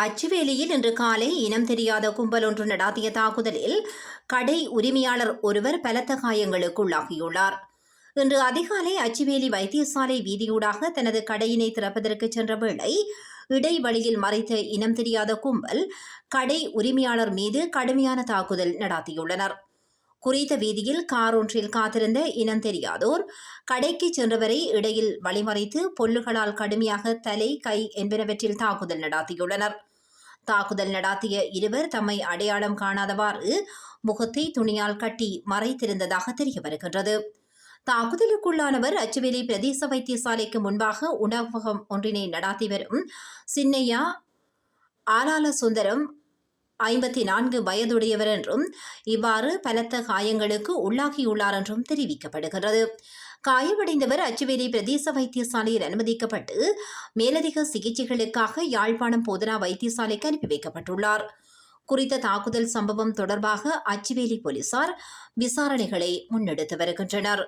அச்சுவேலியில் இன்று காலை இனம் தெரியாத கும்பல் ஒன்று நடாத்திய தாக்குதலில் கடை உரிமையாளர் ஒருவர் பலத்த காயங்களுக்குள்ளாகியுள்ளார். இன்று அதிகாலை அச்சுவேலி வைத்தியசாலை வீதியூடாக தனது கடையினை திறப்பதற்கு சென்ற வேளை இடைவழியில் மறைத்த இனம் தெரியாத கும்பல் கடை உரிமையாளர் மீது கடுமையான தாக்குதல் நடாத்தியுள்ளனர். குறித்த வீதியில் கார் ஒன்றில் காத்திருந்த இனம் தெரியாதோர் கடைக்கு சென்றவரை இடையில் வழிமறைத்து பொல்லுகளால் கடுமையாக தலை கை என்பனவற்றில் தாக்குதல் நடாத்தியுள்ளனர். தாக்குதல் நடாத்திய இருவர் தம்மை அடையாளம் காணாதவாறு முகத்தை துணியால் கட்டி மறைத்திருந்ததாக தெரிய வருகின்றது தாக்குதலுக்குள்ளானவர் அச்சுவேலி பிரதேச வைத்தியசாலைக்கு முன்பாக உணவகம் ஒன்றினை நடாத்தி வரும் சின்னையா ஆலால சுந்தரம் ஐம்பத்தி நான்கு வயதுடையவர் என்றும் இவ்வாறு பலத்த காயங்களுக்கு உள்ளாகியுள்ளார் என்றும் தெரிவிக்கப்படுகிறது காயமடைந்தவர் அச்சுவேலி பிரதேச வைத்தியசாலையில் அனுமதிக்கப்பட்டு மேலதிக சிகிச்சைகளுக்காக யாழ்ப்பாணம் போதனா வைத்தியசாலைக்கு அனுப்பி வைக்கப்பட்டுள்ளார். குறித்த தாக்குதல் சம்பவம் தொடர்பாக அச்சுவேலி போலீசார் விசாரணைகளை முன்னெடுத்து வருகின்றனர்.